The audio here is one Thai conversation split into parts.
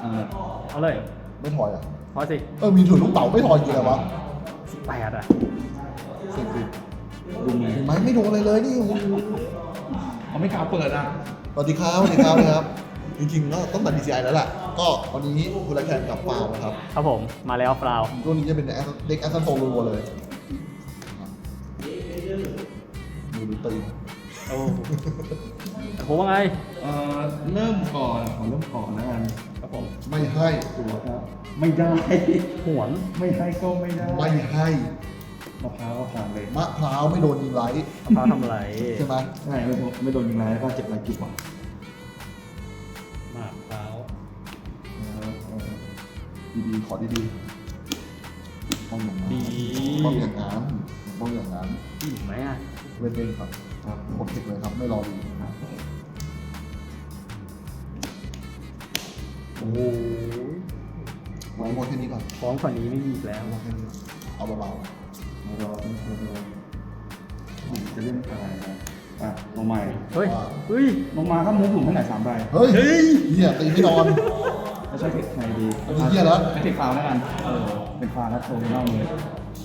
เออเอาเลยไม่ถอยอะพอสิเออมีถุงลูกเต๋าไม่ถอยกี่อะไรวะสิบแปดอะสิบสิบดูมีเห็นไหมไม่โดนอะไรเลยนี่โอ้โหเขาไม่กล้าเปิดอะสวัสดีครับสวัสดีครับนะครับ จริงๆก็ต้องตัด DCI แล้วแหละก็วันนี้คุณละแคนกับฟาวนะครับครับผมมาแล้วฟราวตัวนี้จะเป็นเด็กแอสซันโซรัวๆเลยมือดูตีนโอ้ผมว่าไงเอ่อเริ่มก่อนขอเริ่มก่อนแล้วกัน ครับผมไม่ให้ตัวครับไม่ได้หวนไม่ให้ก็ไม่ได้ไม่ให้มะพร้าวก็ผ่านเลยมะพร้าวไม่โดนยิงไลท์มะพร้าวทำอะไรใช่ไหมใช่ไม่โดนไม่โดนยิงไรแล้วก็เจ็บไรจุกอะมะพร้าวเออเออดีๆขอดีๆต้องอย่างนั้นดีต้องอย่างนั้นต้องอย่างนั้นอิ่มไหมอะเว้นเองครับครับกดเทคเลยครับไม่รอดู โอ้โหไว้หมดแค่นี้ก่อนฟ้องฝั่งนี้ไม่มีอีกแล้วเอาแค่นี้ก่อนเอาเบาเรารอเป็นตัวเดียวผมจะเล่นอะไรนะอะลงใหม่เฮ้ย เฮ้ย ลงมาครับมูฟผมเท่าไหร่สามใบๆเฮ้ยเฮียตีไม่นอนไม่ใช่เทคไงดีอันนี้เหี้ยแล้วไม่เทคฟาวแล้วกันเออเป็นฟาวแล้วโชว์ไปนอกมือ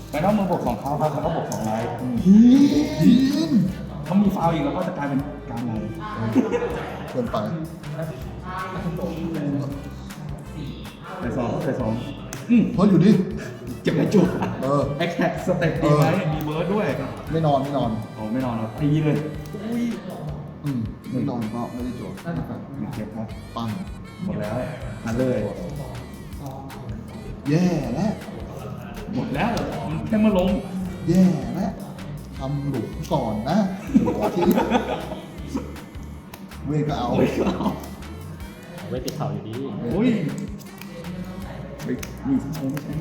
ไปนอกมือบวกสองเขาครับแล้วก็บวกสองไลท์อืมฮีนเขามีฟาวอีกแล้วก็จะกลายเป็นการไลท์เกินไป ใส่สองใส่สองอืมเพราะอยู่ดิเจ็บไหมจุกเออแอคแท็กสเต็ปดีไหมมีเบิร์ดด้วยไม่นอนไม่นอน โอ้ไม่นอนหรอกตีเลยอืมไม่นอนก็ไม่ได้จวดมีเก็บครับปังหมดแล้วมาเลยแย่แล้วหมดแล้วมันแค่มาลงแย่แล้วทำหลุมก่อนนะหัวที่เวรก็เอาโอ้ยเอาเอาไว้ติดเข่าอยู่ดีโอ้ย เฮ้ยมีโชว์ไม่ใช่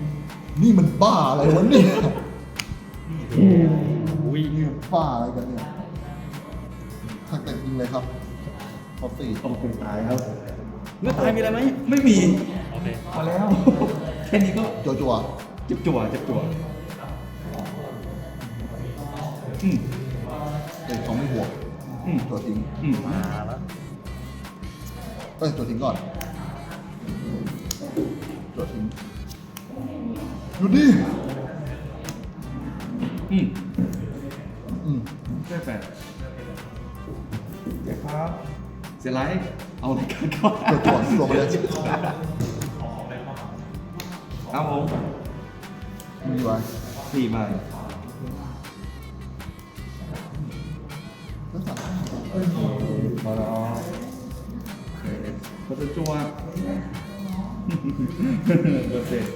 นี่มันบ้าอะไรวะเนี่ยอุ้ยนี่มันบ้าอะไรกันเนี่ยทักแต่ยิงเลยครับขอสี่ต้องเป็นตายครับ เมื่อตายมีอะไรไหมไม่มีโอเคพอแล้ว แค่นี้ก็จัวจัวเจ็บจั่วเจ็บจั่วอืมๆเด็กเขาไม่ห่วงอืมจัวทิ้งอืมมาแล้วเอ้ยจัวทิ้งก่อน จัวทิ้งอยู่ดิอืมอืมใช่แปดเจ็บครับ เสียไลท์เอารายการก่อนจัวจัวจัวไปเลยครับผมมีไว้สี่ใบแล้วสั่งพอแล้วเขาจะจั่วเบอร์เสร็จ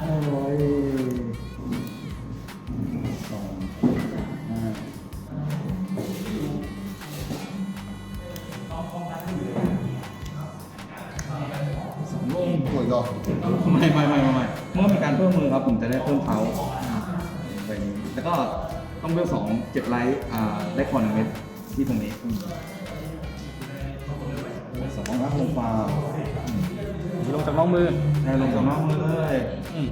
โอ้ยสองห้าสองลงจัวอีกรอบไม่ไม่ไม่ไม่ไม่เมื่อมีการเพิ่มมือครับผมจะได้เพิ่มเขาไปนี้แล้วก็ต้องเลือกสองเจ็ดไลท์อ่าได้คอนหนึ่งเม็ดที่ตรงนี้สองครับลงฟ้า ลงจากน้องมือได้ลงจากน้องมือเลยอืม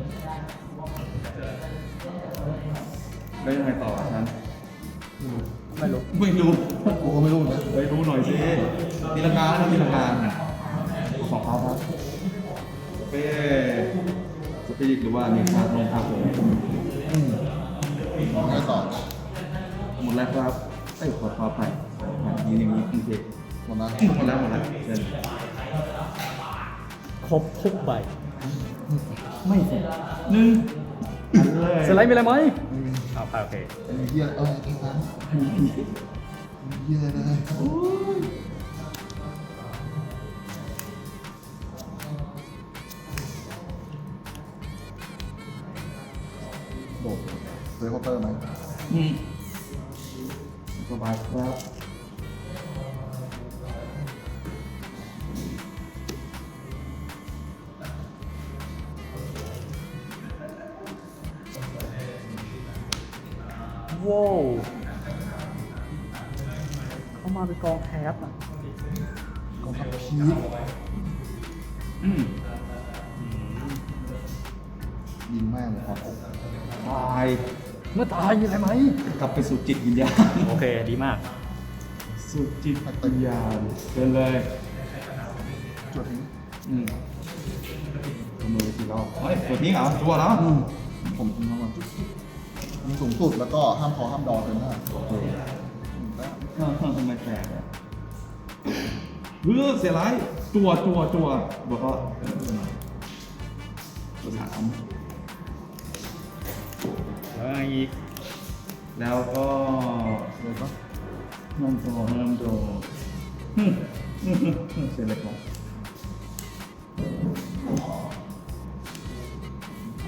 ได้ยังไงต่ออะฉันไม่รู้ไม่รู้กูก็ไม่รู้เหมือนกันไปรู้หน่อยสิตีลังกาแล้วตีลังกาของเขาครับเป้สปิริตหรือว่ามีคาลงคาผมอืมไงต่อหมดแล้วครับไอ้ยขอขอไปนี่นี่นี่โอเคหมดนะหมดแล้วหมดแล้วเชิญ ครบทุกใบ ไม่สิหนึ่งอันเลยสไลด์มีอะไรไหมไม่มีอ้าวโอเคมีเหี้ยเออแค่นั้นมีเหี้ยเลยโดดซื้อเคาน์เตอร์ไหมอืมสบายครับ ว้าวเข้ามาเป็นกองแคปอะกองทัพพีคอืมยิงแม่งเลยครับตาย เมื่อตายมีอะไรไหม กลับไปสู่จิตวิญญาณโอเค ดีมาก สู่จิตวิญญาณเชิญเลยจวดทิ้งอืมตัวมือสี่รอบเฮ้ยตัวนี้เหรอจั่วแล้วผมทิ้งเข้ามามีสูงสุดแล้วก็ห้ามคอห้ามดอเทิร์นหน้าโอเคอืมแล้วเฮ้ยเฮ้ยทำไมแปลกอะเฮ้ยเสียร้ายจัวจัวจัวบอกก็ตัวสามแล้วไงอีก แล้วก็เลยปะน้ำโตน้ำตฮึ่มฮึ่มฮึ่มฮึ่มเสียเล็กน้อย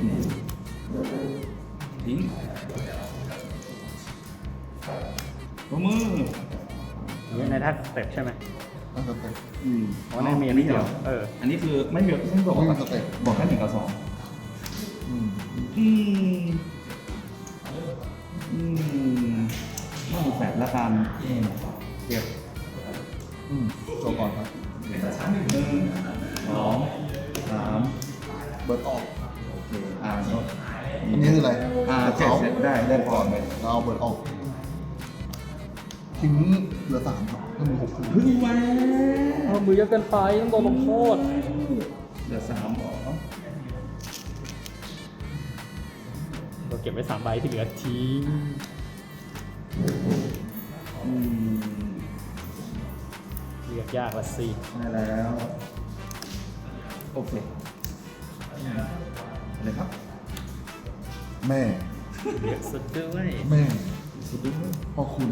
อืม ทิ้งตัวมือนี่ในท่าสเต็ปใช่ไหมตั้งสเต็ปอืมอ๋อในมีอันนี้เดียวเออ อันนี้คือไม่มีไม่บอกไม่มีว่าสเต็ปบอกแค่หนึ่งกับสองอืมอืมอืมไม่มีแปดละกันเก็บอืมโจก่อนครับหนึ่งสองสามเบิร์ดออกโอเคอ่าโน้ต อันนี้คืออะไรอ่าเจ็ดเสร็จได้ได้ก่อนเลยเราเอาเบิร์ดออกทิ้งเหลือสามครับก็มีหกคืนพึ่งมาเอามือเยอะเกินไปต้องโดนลงโทษเหลือสามหรอเราเก็บไว้สามใบที่เหลือทิ้งอืมเลือกยากละสิได้แล้ว โอเคอะไรครับ แม่เลือกสุดด้วยแม่สุดยอดพ่อคุณ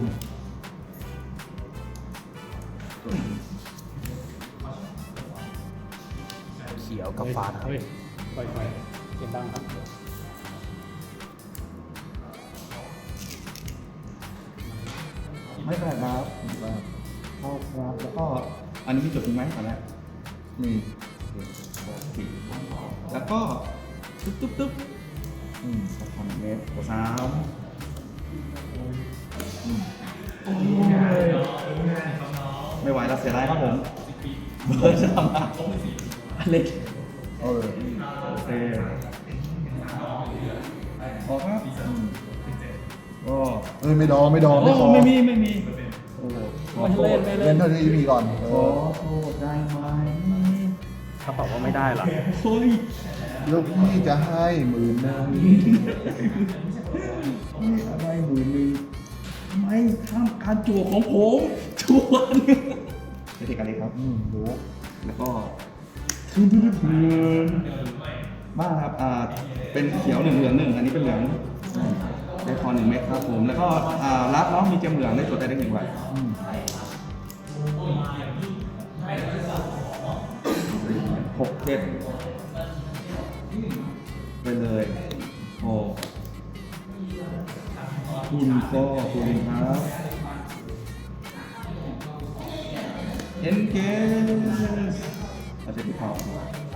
เขียวกับฟ้าเฮ้ยค่อยๆเสียงดังครับไม่เป็นไรครับว่าเข้าครับแล้วก็อันนี้มีจดทิ้งไหมตอนแรกมีโอเคแล้วก็ตุ๊บตุ๊บตุ๊บ อืมสามเมตรสามไม่ไหวแล้วเสียดายครับผมเบอร์สามอันเล็กเออโอเคออกครับก็เอ้ยไม่ดอไม่ดอโอ้ไม่ขอไม่มีไม่มีโอ้ขอไม่โทเล่ษนไม่เล่เล่นนเท่าที่มีก่อนเอขออโทษได้ไหมถ้าตอบว่าไม่ได้ล่ะเฮ้ย แล้วพี่จะให้หมื่นหนึงนี่อะไรหมื่นหนึ่งทำไมห้ามการจั่วของผมชวนเทคนิคอะไรครับอืมรู้แล้วก็ทืนทืนทืนบ้าครับอ่าเป็นเขียวหนึ่งเหลืองหนึ่งอันนี้เป็นเหลืองได้คอหนึ่งเม็ดครับผมแล้วก็อ่ารับแล้วมีเจมเหลืองได้ตัวได้ได้หนึ่งใบอืมหกเจ็ดไป เลยโอ้คุณก็คุณครับเอ็นเกสอาจจะที่เขา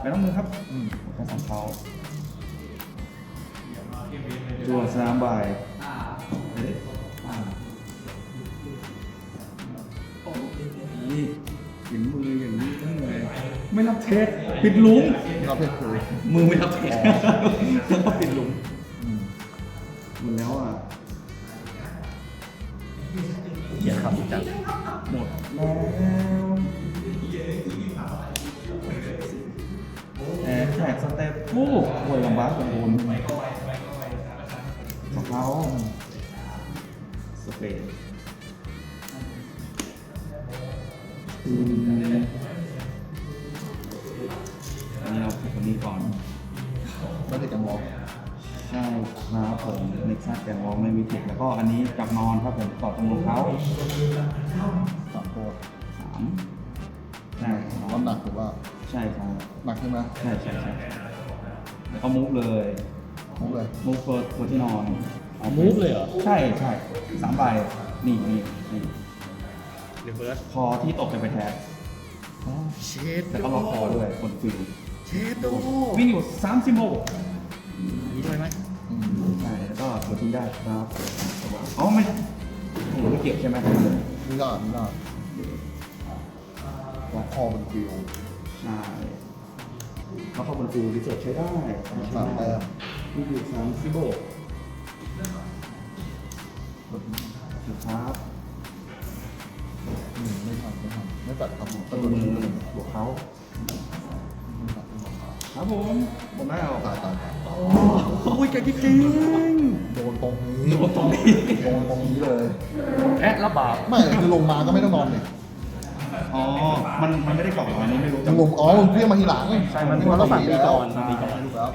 ไปน้องมือครับอืมแค่สองเขาตัวสามใบเอ๊ะอ่าโอ้ยเห็นมืออย่างนี้ทั้งเลย ไม่รับเทสปิดหลุมเราเพศคือมือไม่รับเทสแล้วก็ปิดหลุมอืมหมดแล้วอะเขียนคำจังหมดแล้วแอร์แท็กสเต็ปโอ้โวยลำบากของคุณของเขาสเปน น็กซัสแกงวอลไม่มีติดแล้วก็อันนี้จับนอนครับผมต่อตรงรองเท้าสามตัวสามใช่ครับน้ำหนักถือว่าใช่ครับหนักใช่ไหมใช่ใช่ใช่แล้วก็มูฟเลยมุกเลยมูฟเฟิร์สตัวที่นอนมูฟเลยเหรอใช่ใช่สามใบนี่นี่นี่หรือเบิร์ดคอที่ตกไปไปแทนเชดแล้วก็ล็อกคอด้วยบนฟิลเชดโดวิ่งอยู่สามสิบโลนี้ด้วยไหมอืม ใช่แล้วก็ตัวทิ้งได้ครับอ๋อไม่โอ้โหไม่เกี่ยวใช่ไหมนี่ก็นี่ก็ล็อกคอบนฟิวใช่แล้วก็บนฟิลรีเสิร์ชใช้ได้สามแต้มวิ่งอสามสิบโลครับไม่ทันไม่ทันไม่ตัดครับตัวมือบวกเขา ครับผมผมได้เอาตายตายตายโอ้ยแกจริงโดนตรงนี้โดนตรงนี้โดนตรงนี้เลย แอะระบาดไม่คือลงมาก็ไม่ต้องนอนเนี่ยอ๋อ มันมันไม่ได้กล่องเหรออันนี้ไม่รู้ยังลงอ๋อมึงเรียกมาทีหลังใช่มันมันต้องสั่งตีก่อนตีตีก่ก่ออนนแล้ว